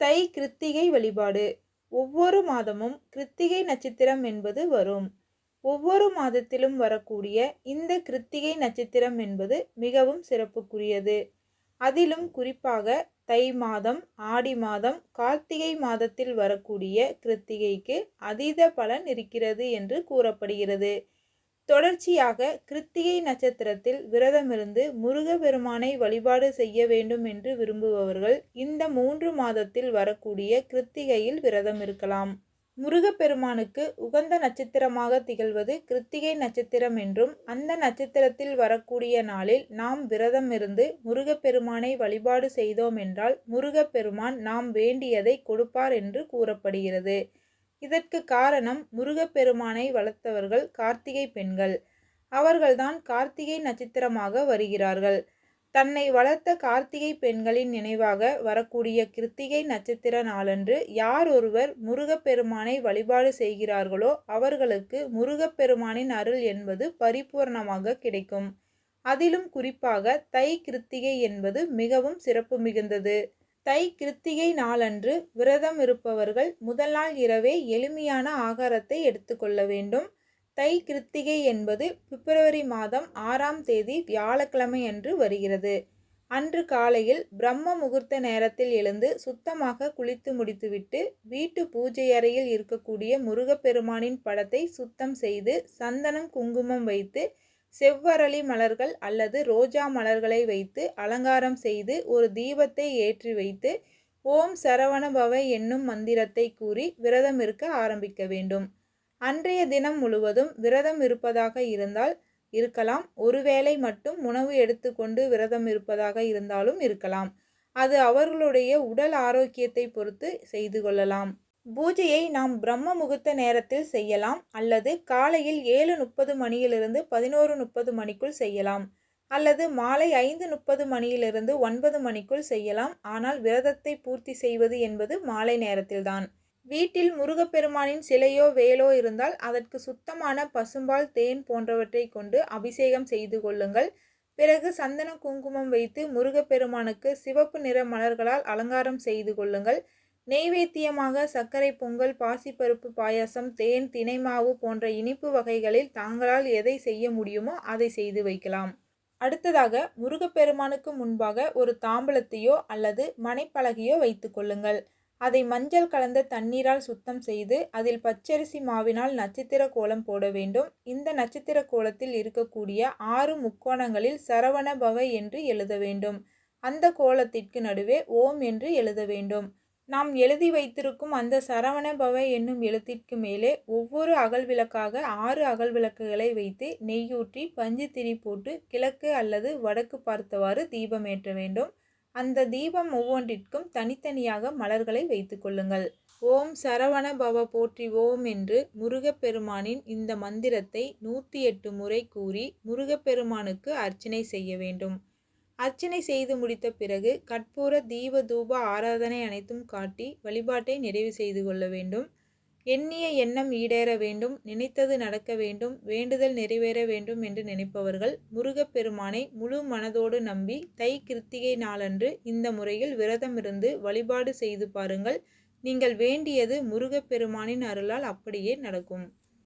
தை கிருத்திகை வழிபாடு. ஒவ்வொரு மாதமும் கிருத்திகை நட்சத்திரம் என்பது வரும். ஒவ்வொரு மாதத்திலும் வரக்கூடிய இந்த கிருத்திகை நட்சத்திரம் என்பது மிகவும் சிறப்புக்குரியது. அதிலும் குறிப்பாக தை மாதம் ஆடி மாதம் கார்த்திகை மாதத்தில் வரக்கூடிய கிருத்திகைக்கு அதீத பலன் இருக்கிறது என்று கூறப்படுகிறது. தொடர்ச்சியாக கிருத்திகை நட்சத்திரத்தில் விரதமிருந்து முருகப்பெருமானை வழிபாடு செய்ய வேண்டும் என்று விரும்புபவர்கள் இந்த மூன்று மாதத்தில் வரக்கூடிய கிருத்திகையில் விரதம் இருக்கலாம். முருகப்பெருமானுக்கு உகந்த நட்சத்திரமாக திகழ்வது கிருத்திகை நட்சத்திரம் என்றும் அந்த நட்சத்திரத்தில் வரக்கூடிய நாளில் நாம் விரதம் இருந்து முருகப்பெருமானை வழிபாடு செய்தோம் என்றால் முருகப்பெருமான் நாம் வேண்டியதை கொடுப்பார் என்று கூறப்படுகிறது. இதற்கு காரணம் முருகப்பெருமானை வளர்த்தவர்கள் கார்த்திகை பெண்கள். அவர்கள்தான் கார்த்திகை நட்சத்திரமாக வருகிறார்கள். தன்னை வளர்த்த கார்த்திகை பெண்களின் நினைவாக வரக்கூடிய கிருத்திகை நட்சத்திர நாளன்று யார் ஒருவர் முருகப்பெருமானை வழிபாடு செய்கிறார்களோ அவர்களுக்கு முருகப்பெருமானின் அருள் என்பது பரிபூர்ணமாக கிடைக்கும். அதிலும் குறிப்பாக தை கிருத்திகை என்பது மிகவும் சிறப்பு மிகுந்தது. தை கிருத்திகை நாளன்று விரதம் இருப்பவர்கள் முதல் நாள் இரவே எளிமையான ஆகாரத்தை எடுத்துக்கொள்ள வேண்டும். தை கிருத்திகை என்பது பிப்ரவரி மாதம் ஆறாம் தேதி வியாழக்கிழமை அன்று வருகிறது. அன்று காலையில் பிரம்ம முகூர்த்த நேரத்தில் எழுந்து சுத்தமாக குளித்து முடித்துவிட்டு வீட்டு பூஜை அறையில் இருக்கக்கூடிய முருகப்பெருமானின் படத்தை சுத்தம் செய்து சந்தனம் குங்குமம் வைத்து செவ்வரளி மலர்கள் அல்லது ரோஜா மலர்களை வைத்து அலங்காரம் செய்து ஒரு தீபத்தை ஏற்றி வைத்து ஓம் சரவணபவ என்னும் மந்திரத்தை கூறி விரதம் இருக்க ஆரம்பிக்க வேண்டும். அன்றைய தினம் முழுவதும் விரதம் இருப்பதாக இருந்தால் இருக்கலாம். ஒருவேளை மட்டும் உணவு எடுத்துக்கொண்டு விரதம் இருப்பதாக இருந்தாலும் இருக்கலாம். அது அவர்களுடைய உடல் ஆரோக்கியத்தை பொறுத்து செய்து கொள்ளலாம். பூஜையை நாம் பிரம்ம முகூர்த்த நேரத்தில் செய்யலாம் அல்லது காலையில் ஏழு முப்பது மணியிலிருந்து பதினோரு முப்பது மணிக்குள் செய்யலாம் அல்லது மாலை ஐந்து முப்பது மணியிலிருந்து ஒன்பது மணிக்குள் செய்யலாம். ஆனால் விரதத்தை பூர்த்தி செய்வது என்பது மாலை நேரத்தில்தான். வீட்டில் முருகப்பெருமானின் சிலையோ வேலோ இருந்தால் அதற்கு சுத்தமான பசும்பால் தேன் போன்றவற்றை கொண்டு அபிஷேகம் செய்து கொள்ளுங்கள். பிறகு சந்தன குங்குமம் வைத்து முருகப்பெருமானுக்கு சிவப்பு நிற மலர்களால் அலங்காரம் செய்து கொள்ளுங்கள். நெய்வேத்தியமாக சர்க்கரை பொங்கல் பாசிப்பருப்பு பாயாசம் தேன் தினைமாவு போன்ற இனிப்பு வகைகளில் தாங்களால் எதை செய்ய முடியுமோ அதை செய்து வைக்கலாம். அடுத்ததாக முருகப்பெருமானுக்கு முன்பாக ஒரு தாம்பலத்தையோ அல்லது மனைப்பலகையோ வைத்து கொள்ளுங்கள். அதை மஞ்சள் கலந்த தண்ணீரால் சுத்தம் செய்து அதில் பச்சரிசி மாவினால் நட்சத்திர கோலம் போட வேண்டும். இந்த நட்சத்திர கோலத்தில் இருக்கக்கூடிய ஆறு முக்கோணங்களில் சரவண பவ என்று எழுத வேண்டும். அந்த கோலத்திற்கு நடுவே ஓம் என்று எழுத வேண்டும். நாம் எழுதி வைத்திருக்கும் அந்த சரவண பவ என்னும் எழுத்திற்கு மேலே ஒவ்வொரு அகல் விளக்காக ஆறு அகல் விளக்குகளை வைத்து நெய்யூற்றி பஞ்சு திரி போட்டு கிழக்கு அல்லது வடக்கு பார்த்தவாறு தீபம் ஏற்ற வேண்டும். அந்த தீபம் ஒவ்வொன்றிற்கும் தனித்தனியாக மலர்களை வைத்து கொள்ளுங்கள். ஓம் சரவண பவ போற்றி ஓம் என்று முருகப்பெருமானின் இந்த மந்திரத்தை நூற்றி எட்டு முறை கூறி முருகப்பெருமானுக்கு அர்ச்சனை செய்ய வேண்டும். அர்ச்சனை செய்து முடித்த பிறகு கற்பூர தீப தூப ஆராதனை அனைத்தும் காட்டி வழிபாட்டை நிறைவு செய்து கொள்ள வேண்டும். எண்ணிய எண்ணம் ஈடேற வேண்டும் நினைத்தது நடக்க வேண்டும் வேண்டுதல் நிறைவேற வேண்டும் என்று நினைப்பவர்கள் முருகப்பெருமானை முழு மனதோடு நம்பி தை கிருத்திகை நாளன்று இந்த முறையில் விரதமிருந்து வழிபாடு செய்து பாருங்கள். நீங்கள் வேண்டியது முருகப்பெருமானின் அருளால் அப்படியே நடக்கும்.